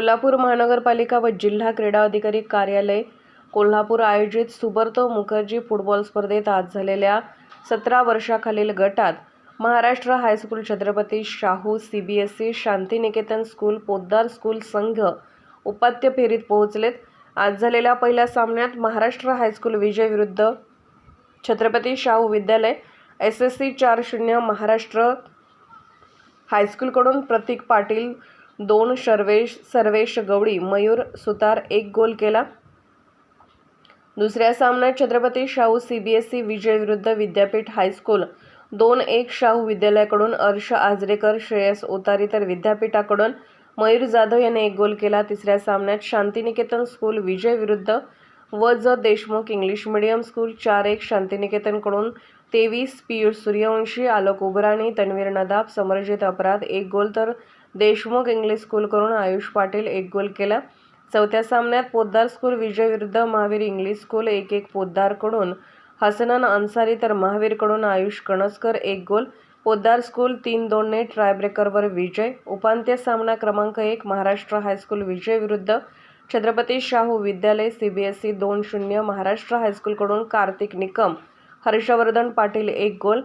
कोल्हापूर महानगरपालिका व जिल्हा क्रीडा अधिकारी कार्यालय. कोल्हापूर आयोजित सुबर्तो मुखर्जी फुटबॉल स्पर्धेत आज झालेल्या सतरा वर्षाखालील गटात Maharashtra high school Chhatrapati Shahu C B S E Shantiniketan school Poddar school संघ उपात्य फेरीत पोहोचलेत. आज झालेल्या पहिल्या सामन्यात महाराष्ट्र हायस्कूल विजय विरुद्ध छत्रपती शाहू विद्यालय एस एस सी चार शून्य महाराष्ट्र हायस्कूलकडून प्रतीक पाटील दोन सर्वेश सर्वेश गवळी मयूर सुतार एक गोल केला. दुसऱ्या सामन्यात Chhatrapati Shahu C B S E विजय विरुद्ध विद्यापीठ हायस्कूल. दोन एक शाहू विद्यालयाकडून अर्ष आजरेकर श्रेयस ओतारी तर विद्यापीठाकडून मयूर जाधव याने एक गोल केला. तिसऱ्या सामन्यात शांतिनिकेतन स्कूल विजय विरुद्ध व ज देशमुख इंग्लिश मीडियम स्कूल चार एक शांतिनिकेतनकडून तेवीस पियुष सूर्यवंशी आलोक उबराणी तन्वीर नदाब समरजित अपराध एक गोल तर देशमुख इंग्लिश स्कूलकडून आयुष पाटील एक गोल केला. चौथ्या सामन्यात पोद्दार स्कूल विजय विरुद्ध महावीर इंग्लिश स्कूल एक एक पोद्दारकडून हसनन अन्सारी तर महावीरकडून आयुष कणसकर एक गोल पोद्दार स्कूल तीन दोनने ट्रायब्रेकरवर विजय उपांत्य सामना क्रमांक एक महाराष्ट्र हायस्कूल विजय विरुद्ध छत्रपती शाहू विद्यालय सी बी एस ई दोन शून्य महाराष्ट्र हायस्कूलकडून कार्तिक निकम हर्षवर्धन पाटील एक गोल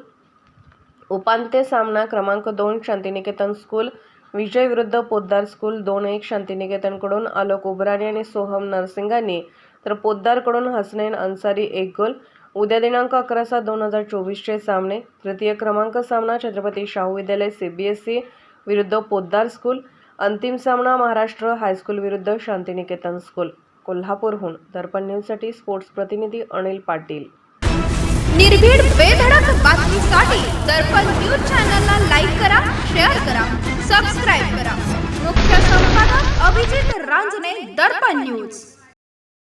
उपांत्य सामना क्रमांक दोन शांतिनिकेतन स्कूल विजय विरुद्ध पोद्दार स्कूल दोन एक शांतिनिकेतनकडून आलोक उबराणी आणि सोहम नरसिंगांनी. तर पोद्दारकडून हसनैन अन्सारी एक गोल. उद्या दिनांक अकरा सात दोन हजार चोवीसचे सामने. तृतीय क्रमांक सामना छत्रपती शाहू विद्यालय सी बी एस सी विरुद्ध पोद्दार स्कूल. अंतिम सामना महाराष्ट्र हायस्कूल विरुद्ध शांतिनिकेतन स्कूल. कोल्हापूरहून दर्पण न्यूजसाठी स्पोर्ट्स प्रतिनिधी अनिल पाटील. निर्भीड बेधडक बातमीसाठी અભિજીત રાંજને દર્પણ ન્યૂઝ